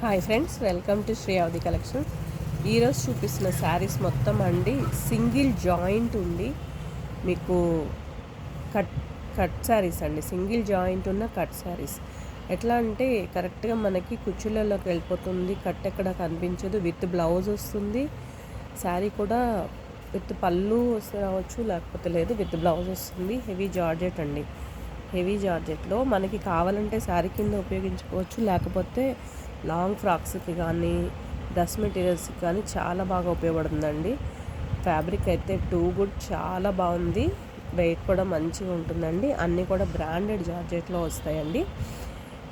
Hi friends welcome to Shri collection. ఈరోజు చూపిస్తున్న శారీస్ మొత్తం అండి. సింగిల్ జాయింట్ ఉంది. మీకు కట్ కట్ శారీస్ అండి. సింగిల్ జాయింట్ ఉన్న కట్ శారీస్. ఎట్లా అంటే కరెక్ట్గా మనకి కుచ్చులలోకి వెళ్ళిపోతుంది. కట్ ఎక్కడ కనిపించదు. విత్ బ్లౌజ్ వస్తుంది. శారీ కూడా విత్ పళ్ళు వస్తే రావచ్చు లేకపోతే లేదు. విత్ బ్లౌజ్ వస్తుంది. హెవీ జార్జెట్ అండి. హెవీ జార్జెట్లో మనకి కావాలంటే శారీ కింద ఉపయోగించుకోవచ్చు. లేకపోతే లాంగ్ ఫ్రాక్స్కి కానీ డ్రెస్ మెటీరియల్స్కి కానీ చాలా బాగా ఉపయోగపడుతుందండి. ఫ్యాబ్రిక్ అయితే టూ గుడ్ చాలా బాగుంది. వెయిట్ కూడా మంచిగా ఉంటుందండి. అన్నీ కూడా బ్రాండెడ్ జార్జెట్లో వస్తాయండి.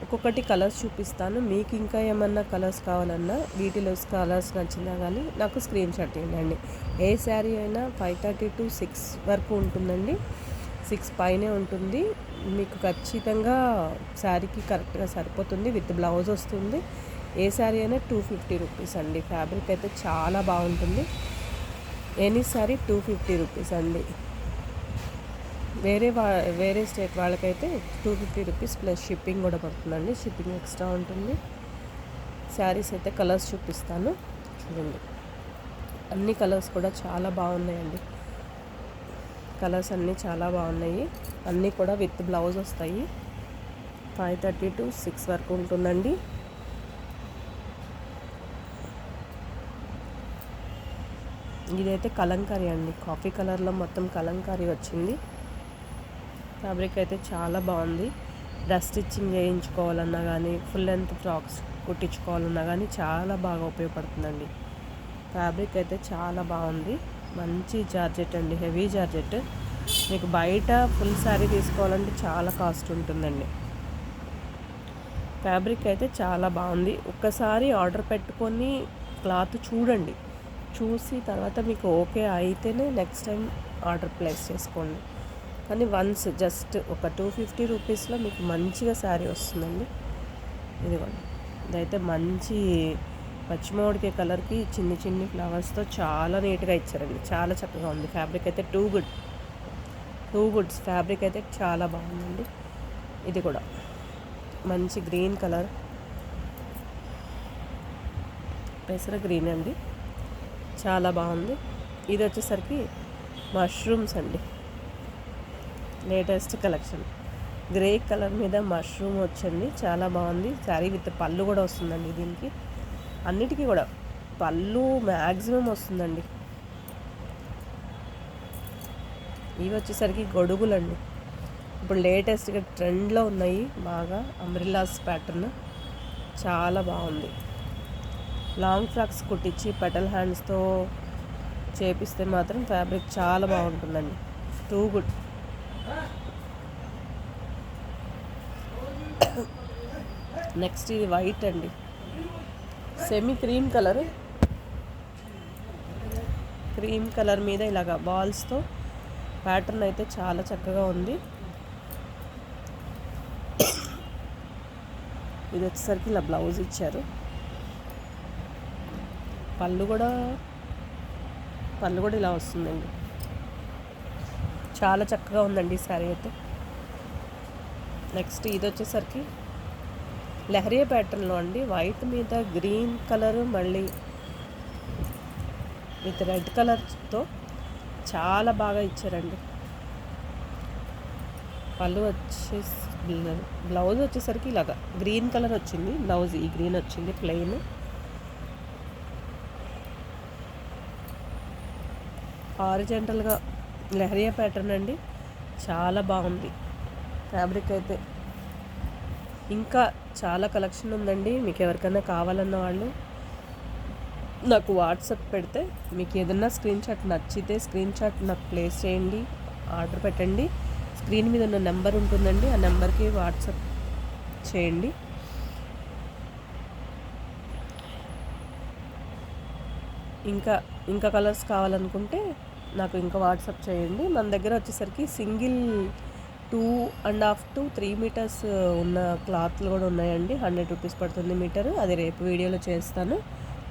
ఒక్కొక్కటి కలర్స్ చూపిస్తాను. మీకు ఇంకా ఏమన్నా కలర్స్ కావాలన్నా వీటిలో కలర్స్ నచ్చినా కానీ నాకు స్క్రీన్ షాట్ ఇవ్వండి. ఏ శారీ అయినా ఫైవ్ థర్టీ టు సిక్స్ వరకు ఉంటుందండి. సిక్స్ పైనే ఉంటుంది. మీకు ఖచ్చితంగా శారీకి కరెక్ట్గా సరిపోతుంది. విత్ బ్లౌజ్ వస్తుంది. ఏ శారీ అయినా టూ ఫిఫ్టీ రూపీస్ అండి. ఫ్యాబ్రిక్ అయితే చాలా బాగుంటుంది. Any sari two fifty rupees అండి. వేరే వా వేరే స్టేట్ వాళ్ళకైతే two fifty rupees plus shipping కూడా పడుతుందండి. షిప్పింగ్ ఎక్స్ట్రా ఉంటుంది. శారీస్ అయితే కలర్స్ చూపిస్తాను. చూడండి. అన్ని కలర్స్ కూడా చాలా బాగున్నాయండి. కలర్స్ అన్నీ చాలా బాగున్నాయి. అన్నీ కూడా విత్ బ్లౌజ్ వస్తాయి. ఫైవ్ థర్టీ టు సిక్స్ వరకు ఉంటుందండి. ఇదైతే కలంకారీ అండి. కాఫీ కలర్లో మొత్తం కలంకారీ వచ్చింది. ఫ్యాబ్రిక్ అయితే చాలా బాగుంది. డ్రెస్ స్టిచ్చింగ్ చేయించుకోవాలన్నా కానీ ఫుల్ లెంత్ ఫ్రాక్స్ కుట్టించుకోవాలన్నా కానీ చాలా బాగా ఉపయోగపడుతుందండి. ఫ్యాబ్రిక్ అయితే చాలా బాగుంది. మంచి జార్జెట్ అండి హెవీ జార్జెట్. మీకు బయట ఫుల్ శారీ తీసుకోవాలంటే చాలా కాస్ట్ ఉంటుందండి. ఫ్యాబ్రిక్ అయితే చాలా బాగుంది. ఒక్కసారి ఆర్డర్ పెట్టుకొని క్లాత్ చూడండి. చూసి తర్వాత మీకు ఓకే అయితేనే నెక్స్ట్ టైం ఆర్డర్ ప్లేస్ చేసుకోండి. కానీ వన్స్ జస్ట్ ఒక టూ ఫిఫ్టీ రూపీస్లో మీకు మంచిగా శారీ వస్తుందండి. ఇదిగోండి. ఇదైతే మంచి పచ్చిమామిడికాయ కలర్కి చిన్ని చిన్ని ఫ్లవర్స్తో చాలా నీట్గా ఇచ్చారండి. చాలా చక్కగా ఉంది. ఫ్యాబ్రిక్ అయితే too good. Too goods. Fabric అయితే చాలా బాగుందండి. ఇది కూడా. మంచి గ్రీన్ కలర్. పెసర గ్రీన్ అండి. చాలా బాగుంది. ఇది వచ్చేసరికి మష్రూమ్స్ అండి. Latest collection. గ్రే కలర్ మీద మష్రూమ్ వచ్చండి. చాలా బాగుంది. శారీ విత్ పళ్ళు కూడా వస్తుందండి దీనికి. అన్నిటికీ కూడా. పళ్ళు మ్యాక్సిమం వస్తుందండి. ఇవి వచ్చేసరికి గొడుగులండి. ఇప్పుడు లేటెస్ట్గా ట్రెండ్లో ఉన్నాయి బాగా అమ్రిల్లాస్ ప్యాటర్న్. చాలా బాగుంది. లాంగ్ ఫ్రాక్స్ కుట్టించి పెటల్ హ్యాండ్స్తో చేపిస్తే మాత్రం ఫ్యాబ్రిక్ చాలా బాగుంటుందండి. Too good. నెక్స్ట్ ఇది వైట్ అండి. Semi cream colour cream colour మీద ఇలాగ బాల్స్తో ప్యాటర్న్ అయితే చాలా చక్కగా ఉంది. ఇది వచ్చేసరికి ఇలా బ్లౌజ్ ఇచ్చారు. పళ్ళు కూడా పళ్ళు కూడా ఇలా వస్తుందండి. చాలా చక్కగా ఉందండి ఈ శారీ అయితే. నెక్స్ట్ ఇది వచ్చేసరికి లెహరియా ప్యాటర్న్లో అండి. వైట్ మీద గ్రీన్ కలర్ మళ్ళీ విత్ రెడ్ కలర్తో చాలా బాగా ఇచ్చారండి. పళ్ళు వచ్చేసి బ్లౌజ్ వచ్చేసరికి ఇలాగా గ్రీన్ కలర్ వచ్చింది. బ్లౌజ్ ఈ గ్రీన్ వచ్చింది ప్లెయిన్. ఆరిజెంటల్గా లెహరియా ప్యాటర్న్ అండి. చాలా బాగుంది. ఫ్యాబ్రిక్ అయితే ఇంకా చాలా కలెక్షన్ ఉందండి. మీకు ఎవరికైనా కావాలన్న వాళ్ళు నాకు వాట్సాప్ పెడితే మీకు ఏదన్నా స్క్రీన్ షాట్ నచ్చితే స్క్రీన్ షాట్ నాకు ప్లేస్ చేయండి ఆర్డర్ పెట్టండి. స్క్రీన్ మీద ఉన్న నెంబర్ ఉంటుందండి. ఆ నెంబర్కి వాట్సాప్ చేయండి. ఇంకా ఇంకా కలర్స్ కావాలనుకుంటే నాకు ఇంకా వాట్సాప్ చేయండి. మన దగ్గర వచ్చేసరికి single two and half to three metres ఉన్న క్లాత్లు కూడా ఉన్నాయండి. హండ్రెడ్ రూపీస్ పడుతుంది మీటర్. అది రేపు వీడియోలో చేస్తాను.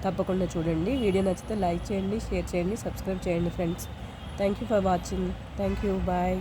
తప్పకుండా చూడండి. వీడియో నచ్చితే లైక్ చేయండి షేర్ చేయండి సబ్స్క్రైబ్ చేయండి friends. Thank you for watching. Thank you bye.